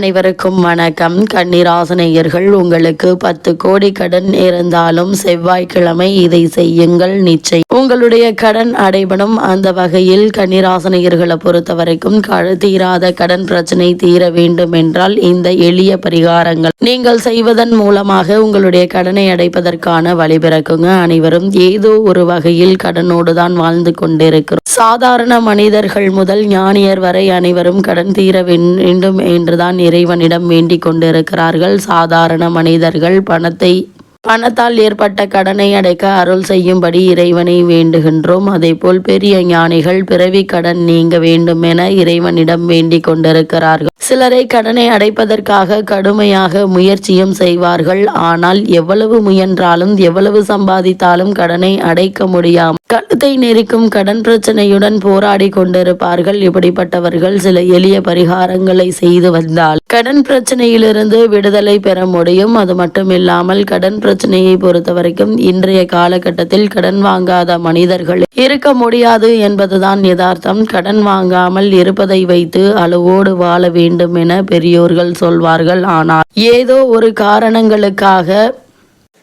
அனைவருக்கும் வணக்கம். கன்னிராசனையர்கள் உங்களுக்கு பத்து கோடி கடன் இருந்தாலும் செவ்வாய்க்கிழமை இதை செய்யுங்கள் நிச்சயம். உங்களுடைய கடன் அடைபடும் அந்த வகையில் கன்னிராசனையர்களை பொறுத்த வரைக்கும் தீராத கடன் பிரச்சனை தீர வேண்டும் என்றால் இந்த எளிய பரிகாரங்கள். நீங்கள் செய்வதன் மூலமாக உங்களுடைய கடனை அடைப்பதற்கான வழிபிறக்குங்க அனைவரும் ஏதோ ஒரு வகையில் கடனோடு தான் வாழ்ந்து கொண்டிருக்கிறோம். சாதாரண மனிதர்கள் முதல் ஞானியர் வரை அனைவரும் கடன் தீர வேண்டும் என்றுதான் இறைவனிடம் வேண்டிக் கொண்டிருக்கிறார்கள். சாதாரண மனிதர்கள் பணத்தை பணத்தால் ஏற்பட்ட கடனை அடைக்க அருள் செய்யும்படி இறைவனை வேண்டுகின்றோம். அதேபோல் பெரிய ஞானிகள் பிறவி கடன் நீங்க வேண்டும் என இறைவனிடம் வேண்டிக் கொண்டிருக்கிறார்கள். சிலரை கடனை அடைப்பதற்காக கடுமையாக முயற்சியும் செய்வார்கள். ஆனால் எவ்வளவு முயன்றாலும் எவ்வளவு சம்பாதித்தாலும் கடனை அடைக்க முடியாமல் கழுத்தை நெரிக்கும் கடன் பிரச்சனையுடன் போராடி கொண்டிருப்பார்கள். இப்படிப்பட்டவர்கள் சில எளிய பரிகாரங்களை செய்து வந்தால் கடன் பிரச்சனையிலிருந்து விடுதலை பெற முடியும். அது மட்டும் இல்லாமல் கடன் பிரச்சனையை பொறுத்தவரைக்கும் இன்றைய காலகட்டத்தில் கடன் வாங்காத மனிதர்கள் இருக்க முடியாது என்பதுதான் யதார்த்தம். கடன் வாங்காமல் இருப்பதை வைத்து அளவோடு வாழ வேண்டும். என பெரியோர்கள் சொல்வார்கள். ஆனால் ஏதோ ஒரு காரணங்களுக்காக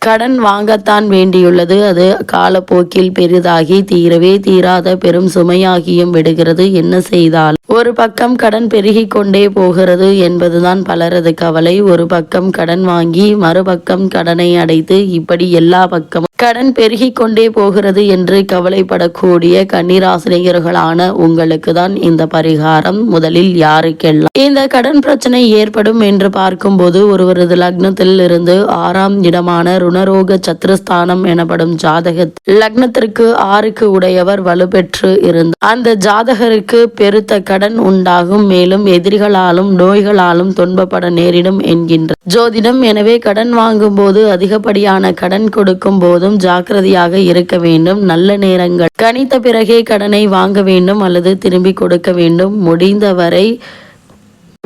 கடன் வாங்கத்தான் வேண்டியுள்ளது. அது காலப்போக்கில் பெரிதாகி தீரவே தீராத பெரும் சுமையாகியும் விடுகிறது. என்ன செய்தால்? ஒரு பக்கம் கடன் பெருகி கொண்டே போகிறது என்பதுதான் பலரது கவலை. ஒரு பக்கம் கடன் வாங்கி மறுபக்கம் கடனை அடைத்து இப்படி எல்லா பக்கமும் கடன் பெருகி கொண்டே போகிறது என்று கவலைப்படக்கூடிய கண்ணீராசிரியர்களான உங்களுக்கு தான் இந்த பரிகாரம். முதலில் யாருக்கெல்லாம் இந்த கடன் பிரச்சனை ஏற்படும் என்று பார்க்கும்போது ஒருவரது லக்னத்தில் இருந்து ஆறாம் இடமான குணரோக சத்ருஸ்தானம் எனப்படும் ஜாதக லக்னத்திற்கு ஆறுக்கு உடையவர் வலுப்பெற்று இருந்தார் அந்த ஜாதகருக்கு பெருத்த கடன் உண்டாகும் மேலும் எதிரிகளாலும் நோய்களாலும் துன்பப்பட நேரிடும் என்கின்ற ஜோதிடம் எனவே கடன் வாங்கும் போது அதிகப்படியான கடன் கொடுக்கும் போதும் ஜாக்கிரதையாக இருக்க வேண்டும். நல்ல நேரங்கள். கணித்த பிறகே கடனை வாங்க வேண்டும் அல்லது திரும்பி கொடுக்க வேண்டும். முடிந்தவரை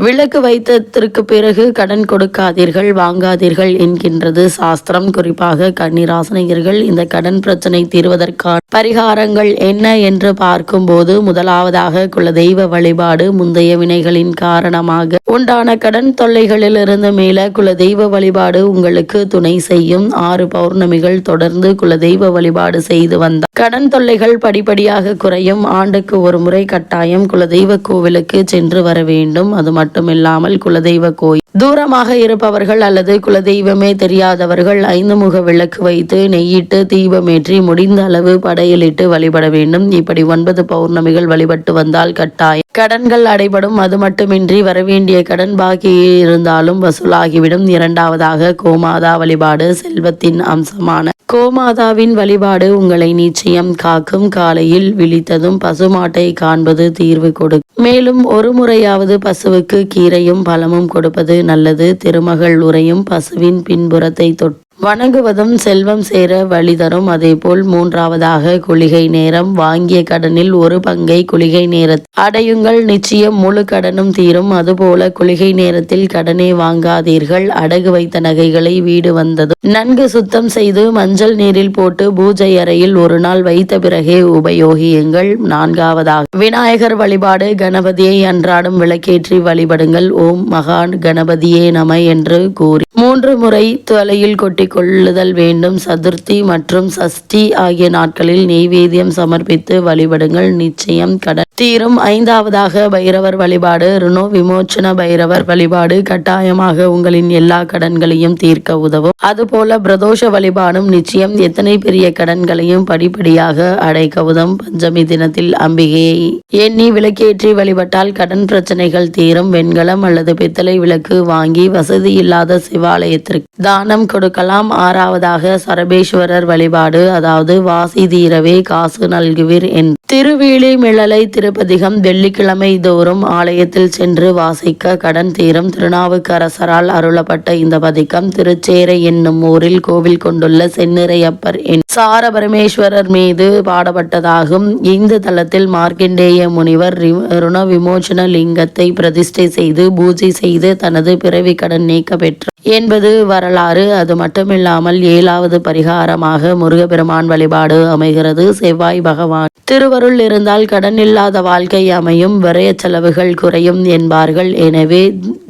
விளக்கு வைத்ததற்கு பிறகு கடன் கொடுக்காதீர்கள் வாங்காதீர்கள் என்கின்றது சாஸ்திரம். குறிப்பாக கன்னிராசனையர்கள் இந்த கடன் பிரச்சனை தீர்வதற்கான பரிகாரங்கள் என்ன என்று பார்க்கும்போது முதலாவதாக குலதெய்வ வழிபாடு முந்தைய வினைகளின் காரணமாக. உண்டான கடன் தொல்லைகளிலிருந்து மேல குலதெய்வ வழிபாடு உங்களுக்கு துணை செய்யும். ஆறு பௌர்ணமிகள் தொடர்ந்து குலதெய்வ வழிபாடு செய்து வந்தார் கடன் தொல்லைகள் படிப்படியாக குறையும். ஆண்டுக்கு ஒரு முறை கட்டாயம் குலதெய்வ கோவிலுக்கு சென்று வர வேண்டும். அது மட்டுமில்லாமல் குலதெய்வ கோயில். தூரமாக இருப்பவர்கள் அல்லது குலதெய்வமே தெரியாதவர்கள் ஐந்து முக விளக்கு வைத்து நெய்யிட்டு தீபமேற்றி முடிந்த அளவு படையலிட்டு வழிபட வேண்டும். இப்படி ஒன்பது பௌர்ணமிகள் வழிபட்டு வந்தால் கட்டாயம். கடன்கள் அடைபடும். அது மட்டுமின்றி வரவேண்டிய கடன் பாக்கி இருந்தாலும் வசூலாகிவிடும். இரண்டாவதாக கோமாதா வழிபாடு செல்வத்தின் அம்சமான. கோமாதாவின் வழிபாடு உங்களை நிச்சயம் காக்கும். காலையில் விழித்ததும் பசுமாட்டை காண்பது தீர்வு கொடுக்கும் மேலும் ஒரு முறையாவது பசுவுக்கு கீரையும் பழமும் கொடுப்பது நல்லது. திருமகள் உரையும் பசுவின் பின்புறத்தை தொட்டு வணங்குவதும் செல்வம் சேர வழி தரும் அதேபோல் மூன்றாவதாக குளிகை நேரம். வாங்கிய கடனில் ஒரு பங்கை குளிகை நேரத்தில் அடையுங்கள். நிச்சயம் முழு கடனும் தீரும். அதுபோல குளிகை நேரத்தில் கடனே வாங்காதீர்கள். அடகு வைத்த நகைகளை வீடு வந்ததும் நன்கு சுத்தம் செய்து மஞ்சள் நீரில் போட்டு பூஜை அறையில் ஒரு நாள் வைத்த பிறகே உபயோகியுங்கள். நான்காவதாக விநாயகர் வழிபாடு. கணபதியை அன்றாடம் விளக்கேற்றி வழிபடுங்கள். ஓம் மகான் கணபதியே நம என்று கூறி மூன்று முறை தலையில் கொட்டி கொள்ளுதல் வேண்டும். சதுர்த்தி மற்றும் சஷ்டி ஆகிய நாட்களில் நெய்வேத்தியம் சமர்ப்பித்து வழிபடுங்கள். நிச்சயம் கடன் தீரும் ஐந்தாவதாக பைரவர் வழிபாடு ருணோ விமோச்சன பைரவர் வழிபாடு கட்டாயமாக உங்களின் எல்லா கடன்களையும் தீர்க்க உதவும். அதுபோல பிரதோஷ வழிபாடும் நிச்சயம் எத்தனை பெரிய கடன்களையும் படிப்படியாக அடைக்க உதவும். பஞ்சமி தினத்தில் அம்பிகையை எண்ணி விளக்கேற்றி வழிபட்டால் கடன் பிரச்சனைகள் தீரும். வெண்கலம் அல்லது பித்தளை விளக்கு வாங்கி வசதி இல்லாத ஆலயத்திற்கு தானம் கொடுக்கலாம். ஆறாவதாக சரபேஸ்வரர் வழிபாடு அதாவது வாசி தீரவே காசு நல்குவீர் என் திருவேலி மிழலை திருப்பதிகம் வெள்ளிக்கிழமை தோறும் ஆலயத்தில் சென்று வாசிக்க கடன் தீரும் திருநாவுக்கரசரால் அருளப்பட்ட இந்த பதிகம் திருச்சேரை என்னும் ஊரில் கோவில் கொண்டுள்ள செந்நிறையப்பர் என் சார பரமேஸ்வரர் மீது பாடப்பட்டதாகும். இந்த தலத்தில் மார்க்கண்டேய முனிவர் ரி- ருண விமோசன லிங்கத்தை பிரதிஷ்டை செய்து பூஜை செய்து தனது பிறவி கடன் நீக்க பெற்றார். என்பது வரலாறு. அது மட்டுமில்லாமல் ஏழாவது பரிகாரமாக முருகப்பெருமான் வழிபாடு அமைகிறது. செவ்வாய் பகவான் திருவருள் இருந்தால் கடன் இல்லாத வாழ்க்கை அமையும். விரைய செலவுகள் குறையும் என்பார்கள். எனவே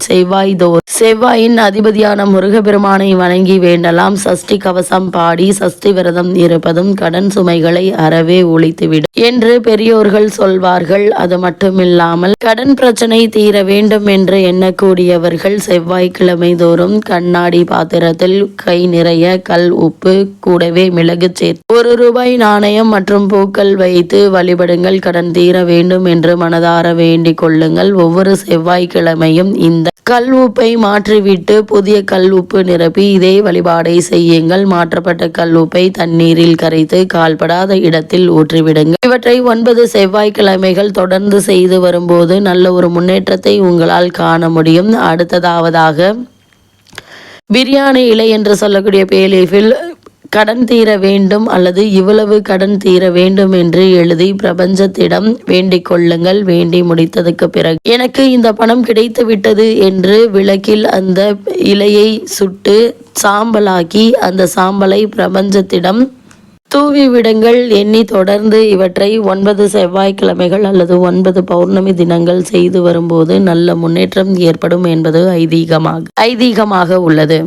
செவ்வாய் தோ செவ்வாயின் அதிபதியான முருகப்பெருமானை வணங்கி வேண்டலாம். சஷ்டி கவசம் பாடி சஷ்டி விரதம் இருப்பதும் கடன் சுமைகளை அறவே ஒழித்துவிடும் என்று பெரியோர்கள் சொல்வார்கள். அது மட்டுமில்லாமல் கடன் பிரச்சனை தீர வேண்டும் என்று எண்ணக்கூடியவர்கள் செவ்வாய்க்கிழமை தோறும் கண்ணாடி பாத்திரத்தில் கை நிறைய கல் உப்பு கூடவே மிளகு சேர்த்து ஒரு ரூபாய் நாணயம் மற்றும் பூக்கள் வைத்து வழிபடுங்கள். கடன் தீர வேண்டும் என்று மனதார வேண்டிக் கொள்ளுங்கள். ஒவ்வொரு செவ்வாய்க்கிழமையும் இந்த கல் உப்பை மாற்றிவிட்டு புதிய கல் உப்பு நிரப்பி இதே வழிபாடை செய்யுங்கள். மாற்றப்பட்ட கல் உப்பை தண்ணீரில் கரைத்து கால்படாத இடத்தில் ஊற்றிவிடுங்கள். இவற்றை ஒன்பது செவ்வாய்க்கிழமைகள் தொடர்ந்து செய்து வரும்போது நல்ல ஒரு முன்னேற்றத்தை உங்களால் காண முடியும். அடுத்ததாவதாக பிரியாணி இலை என்று சொல்லக்கூடிய பேலீஃபில் கடன் தீர வேண்டும் அல்லது இவ்வளவு கடன் தீர வேண்டும் என்று எழுதி பிரபஞ்சத்திடம் வேண்டிக் கொள்ளுங்கள் வேண்டி முடித்ததுக்கு பிறகு. எனக்கு இந்த பணம் கிடைத்து விட்டது என்று விளக்கில் அந்த இலையை சுட்டு சாம்பலாக்கி அந்த சாம்பலை பிரபஞ்சத்திடம் தூவி விடுங்கள் எண்ணி தொடர்ந்து இவற்றை ஒன்பது செவ்வாய்க்கிழமைகள் அல்லது ஒன்பது பௌர்ணமி தினங்கள் செய்து வரும்போது நல்ல முன்னேற்றம் ஏற்படும் என்பது ஐதீகமாக ஐதீகமாக உள்ளது.